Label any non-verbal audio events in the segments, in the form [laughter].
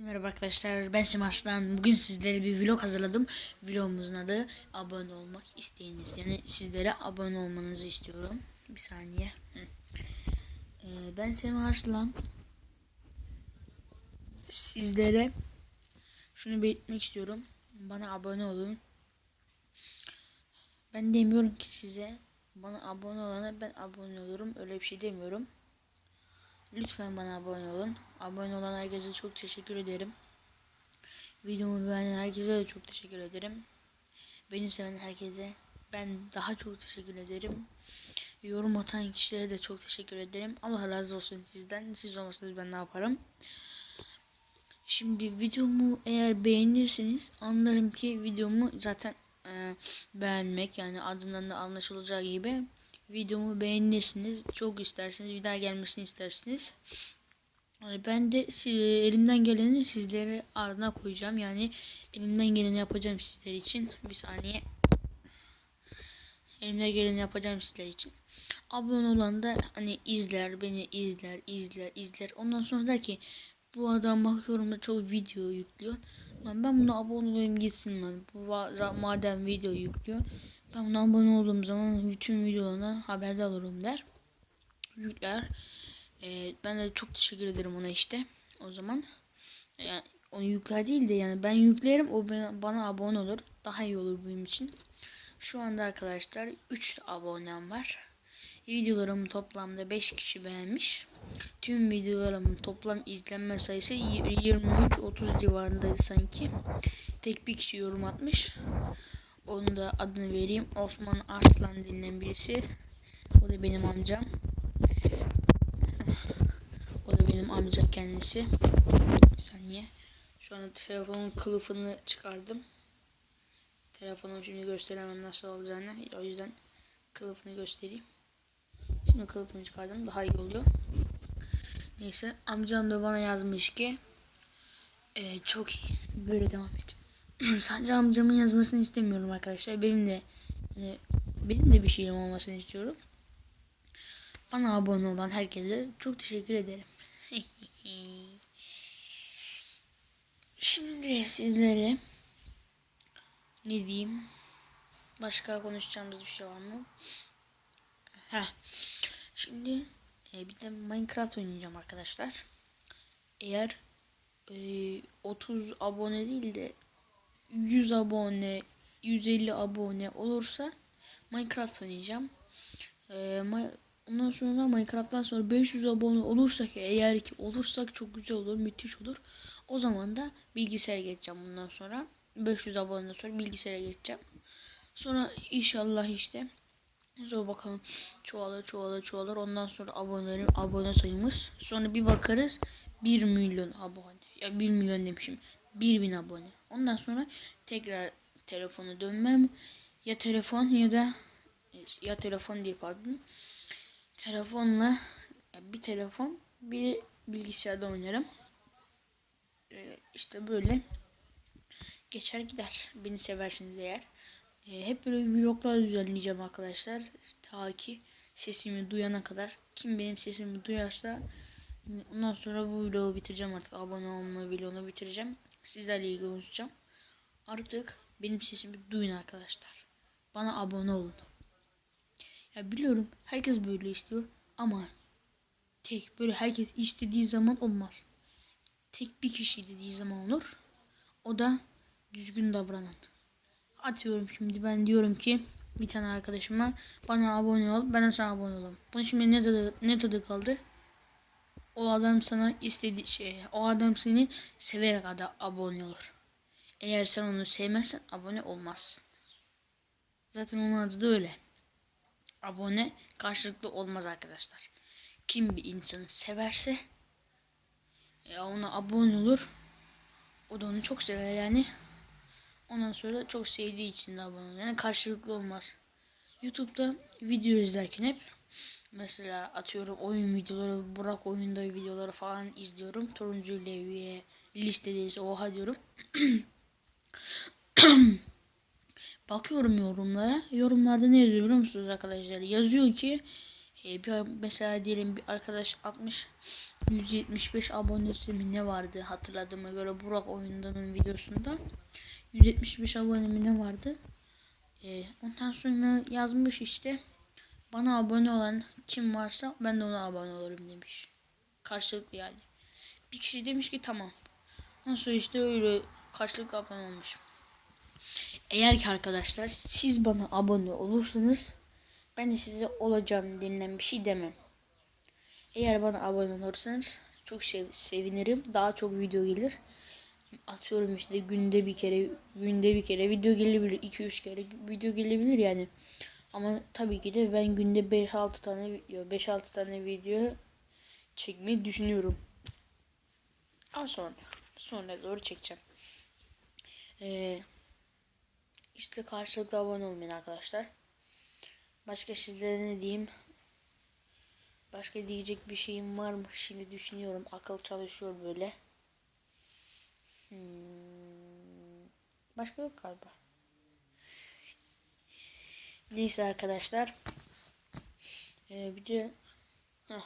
Merhaba arkadaşlar ben Sim Arslan. Bugün sizlere bir vlog hazırladım. Vlogumuzun adı abone olmak isteyiniz. Yani sizlere abone olmanızı istiyorum. Bir saniye. Ee, ben Sim Arslan. Sizlere şunu belirtmek istiyorum. Bana abone olun. Ben demiyorum ki size bana abone olana ben abone olurum. Öyle bir şey demiyorum. Lütfen bana abone olun. Abone olan herkese çok teşekkür ederim. Videomu beğenen herkese de çok teşekkür ederim. Beni seven herkese ben daha çok teşekkür ederim. Yorum atan kişilere de çok teşekkür ederim. Allah razı olsun sizden. Siz olmasanız ben ne yaparım? Şimdi videomu eğer beğenirseniz anlarım ki videomu zaten e, beğenmek yani adından da anlaşılacağı gibi videomu beğenirsiniz. Çok isterseniz bir daha gelmesini istersiniz. Yani ben de si- elimden geleni sizlere ardına koyacağım. Yani elimden geleni yapacağım sizler için. Bir saniye. Elimden geleni yapacağım sizler için. Abone olan da hani izler, beni izler, izler, izler. Ondan sonra der ki bu adam bakıyorum da çok video yüklüyor. Lan ben buna abone olayım gitsin lan. Bu madem video yüklüyor. Buna abone olduğum zaman bütün videolarına haberdar olurum der. Yükler. Ee, ben de çok teşekkür ederim ona işte. O zaman yani onu yükler değil de yani ben yüklerim o bana abone olur. Daha iyi olur benim için. Şu anda arkadaşlar 3 abonem var. Videolarımı toplamda 5 kişi beğenmiş. Tüm videolarımın toplam izlenme sayısı 23-30 civarındaydı sanki. Tek bir kişi yorum atmış. Onun da adını vereyim. Osman Arslan denilen birisi. O da benim amcam. O da benim amca kendisi. Bir saniye. Şu anda telefonun kılıfını çıkardım. Telefonumu şimdi gösteremem nasıl olacağını. O yüzden kılıfını göstereyim. Şimdi kılıfını çıkardım. Daha iyi oluyor. Neyse. Amcam da bana yazmış ki e, çok iyi. Böyle devam et. [clears throat] Sadece amcamın yazmasını istemiyorum arkadaşlar. Benim de yani benim de bir şeyim olmasını istiyorum. Bana abone olan herkese çok teşekkür ederim. [laughs] Şimdi sizlere ne diyeyim? Başka konuşacağımız bir şey var mı? Heh. Şimdi e, bir de Minecraft oynayacağım arkadaşlar. Eğer e, 30 abone değil de 100 abone, 150 abone olursa Minecraft oynayacağım. Ee, ondan sonra Minecraft'tan sonra 500 abone olursak eğer ki olursak çok güzel olur, müthiş olur. O zaman da bilgisayara geçeceğim bundan sonra. 500 aboneden sonra bilgisayara geçeceğim. Sonra inşallah işte Sonra bakalım çoğalır çoğalır çoğalır. Ondan sonra abonelerim abone sayımız. Sonra bir bakarız 1 milyon abone. Ya 1 milyon demişim. 1000 abone. Ondan sonra tekrar telefonu dönmem. Ya telefon ya da ya telefon değil pardon. Telefonla bir telefon bir bilgisayarda oynarım. Ee, işte böyle geçer gider. Beni seversiniz eğer. Ee, hep böyle vloglar düzenleyeceğim arkadaşlar. Ta ki sesimi duyana kadar. Kim benim sesimi duyarsa ondan sonra bu vlogu bitireceğim artık. Abone olma vlogunu bitireceğim. Sizlerle ilgili konuşacağım. Artık benim sesimi duyun arkadaşlar. Bana abone olun. Ya biliyorum herkes böyle istiyor ama tek böyle herkes istediği zaman olmaz. Tek bir kişi dediği zaman olur. O da düzgün davranan. Atıyorum şimdi ben diyorum ki bir tane arkadaşıma bana abone ol ben de sana abone olayım. Bunun şimdi ne tadı, ne tadı kaldı? O adam sana istediği şey, o adam seni severek ada abone olur. Eğer sen onu sevmezsen abone olmazsın. Zaten onun adı da öyle. Abone karşılıklı olmaz arkadaşlar. Kim bir insanı severse ya ona abone olur. O da onu çok sever yani. Ondan sonra çok sevdiği için de abone olur. Yani karşılıklı olmaz. YouTube'da video izlerken hep mesela atıyorum oyun videoları, Burak oyunda videoları falan izliyorum. Turuncu Levi'ye listedeyiz oha diyorum. [clears throat] Bakıyorum yorumlara. Yorumlarda ne yazıyor biliyor musunuz arkadaşlar? Yazıyor ki e, bir mesela diyelim bir arkadaş 60 175 abonesi mi ne vardı hatırladığıma göre Burak oyundanın videosunda 175 abone mi ne vardı. E, ondan sonra yazmış işte bana abone olan kim varsa ben de ona abone olurum demiş. Karşılıklı yani. Bir kişi demiş ki tamam. Nasıl işte öyle karşılıklı abone olmuş. Eğer ki arkadaşlar siz bana abone olursanız ben de size olacağım denilen bir şey demem. Eğer bana abone olursanız çok sev sevinirim. Daha çok video gelir. Atıyorum işte günde bir kere günde bir kere video gelebilir. 2-3 kere video gelebilir yani. Ama tabii ki de ben günde 5-6 tane video 5-6 tane video çekmeyi düşünüyorum. Az sonra sonra doğru çekeceğim. Ee, işte karşılıklı abone olmayın arkadaşlar. Başka sizlere ne diyeyim? Başka diyecek bir şeyim var mı? Şimdi düşünüyorum. Akıl çalışıyor böyle. Hmm. Başka yok galiba. Neyse arkadaşlar. Ee, bir de Heh.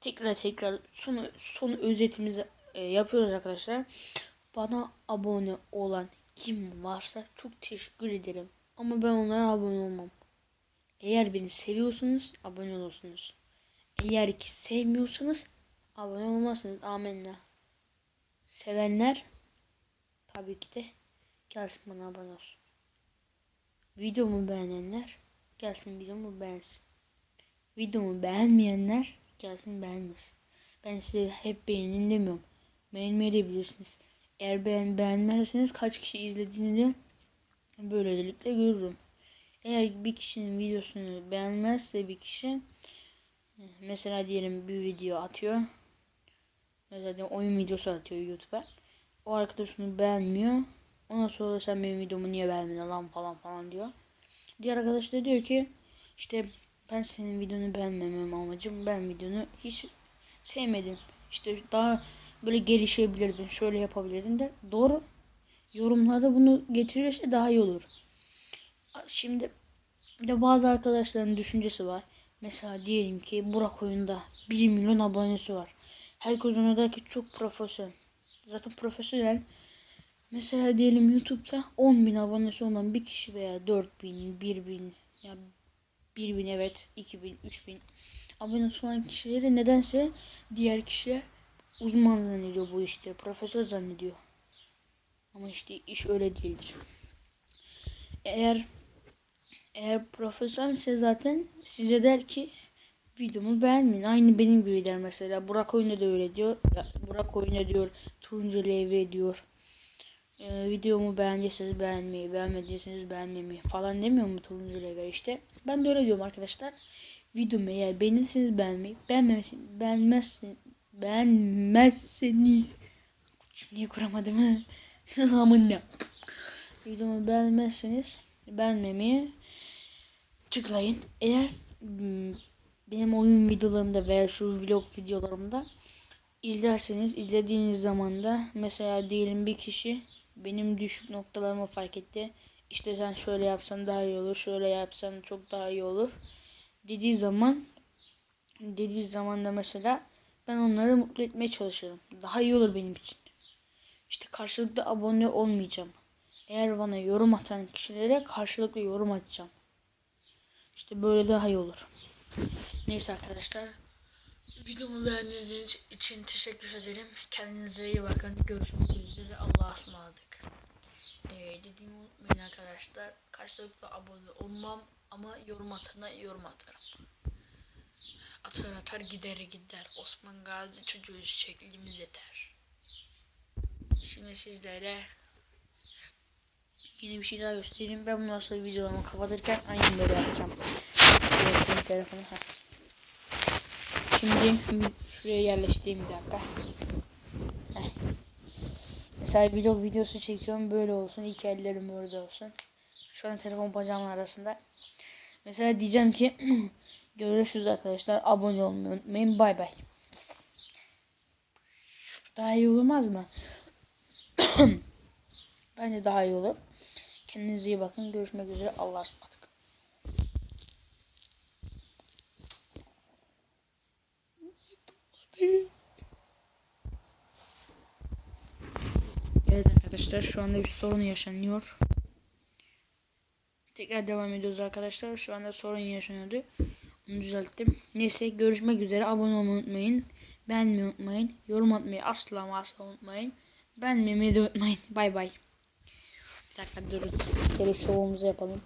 tekrar tekrar son son özetimizi e, yapıyoruz arkadaşlar. Bana abone olan kim varsa çok teşekkür ederim. Ama ben onlara abone olmam. Eğer beni seviyorsunuz abone olursunuz. Eğer ki sevmiyorsanız abone olmazsınız. Amenna. Sevenler tabii ki de gelsin bana abone olsun. Videomu beğenenler gelsin videomu beğensin. Videomu beğenmeyenler gelsin beğenmesin. Ben size hep beğenin demiyorum. Beğenmeyebilirsiniz. Eğer beğen beğenmezseniz kaç kişi izlediğini de böylelikle görürüm. Eğer bir kişinin videosunu beğenmezse bir kişi mesela diyelim bir video atıyor. Diyelim oyun videosu atıyor YouTube'a. O arkadaş onu beğenmiyor. Ondan sonra sen benim videomu niye beğenmedin lan falan falan diyor. Diğer arkadaş da diyor ki işte ben senin videonu beğenmemem amacım. Ben videonu hiç sevmedim. İşte daha böyle gelişebilirdin. Şöyle yapabilirdin de. Doğru. Yorumlarda bunu getirirse daha iyi olur. Şimdi bir de bazı arkadaşların düşüncesi var. Mesela diyelim ki Burak oyunda 1 milyon abonesi var. Herkes ona der ki çok profesyonel. Zaten profesyonel. Mesela diyelim YouTube'da 10 bin abonesi olan bir kişi veya 4 bin, 1 bin, ya 1 bin evet, 2 bin, 3 bin abonesi olan kişileri nedense diğer kişiler uzman zannediyor bu işte. Profesör zannediyor. Ama işte iş öyle değildir. Eğer eğer profesyonelse zaten size der ki videomu beğenmeyin. Aynı benim gibi der mesela. Burak oyunda da öyle diyor. Burak oyunda diyor. Turuncu LV diyor. Ee, videomu beğendiyseniz beğenmeyi, beğenmediyseniz beğenmemeyi falan demiyor mu Turuncu LV işte. Ben de öyle diyorum arkadaşlar. Videomu eğer beğenirseniz beğenmeyi, beğenmezseniz, beğenmezseniz, beğenmezseniz Niye kuramadım [laughs] Amına. Videomu beğenmezseniz beğenmemeyi tıklayın. Eğer hmm, benim oyun videolarımda veya şu vlog videolarımda izlerseniz izlediğiniz zaman da mesela diyelim bir kişi benim düşük noktalarımı fark etti. İşte sen şöyle yapsan daha iyi olur, şöyle yapsan çok daha iyi olur dediği zaman dediği zaman da mesela ben onları mutlu etmeye çalışırım. Daha iyi olur benim için. İşte karşılıklı abone olmayacağım. Eğer bana yorum atan kişilere karşılıklı yorum atacağım. İşte böyle daha iyi olur. Neyse arkadaşlar. Videomu beğendiğiniz için teşekkür ederim. Kendinize iyi bakın. Görüşmek üzere. Allah'a ısmarladık. Ee, dediğimi unutmayın arkadaşlar. Karşılıklı abone olmam ama yorum atana yorum atarım. Atar atar gider gider. Osman Gazi çocuğu şeklimiz yeter. Şimdi sizlere yeni bir şey daha göstereyim. Ben bundan sonra videolarımı kapatırken aynen böyle yapacağım. Telefonu. Şimdi şuraya yerleştireyim bir dakika. Heh. Mesela vlog videosu çekiyorum böyle olsun. İki ellerim böyle olsun. Şu an telefon bacağımın arasında. Mesela diyeceğim ki [clears throat] görüşürüz arkadaşlar. Abone olmayı unutmayın. Bay bay. Daha iyi olmaz mı? [clears throat] Bence daha iyi olur. Kendinize iyi bakın. Görüşmek üzere. Allah'a ısmarladık. Evet arkadaşlar şu anda bir sorun yaşanıyor. Tekrar devam ediyoruz arkadaşlar. Şu anda sorun yaşanıyordu. Onu düzelttim. Neyse görüşmek üzere. Abone olmayı unutmayın. Beğenmeyi unutmayın. Yorum atmayı asla ama asla unutmayın. Beğenmeyi de unutmayın. Bay bay. Bir dakika durun. Şöyle şovumuzu yapalım.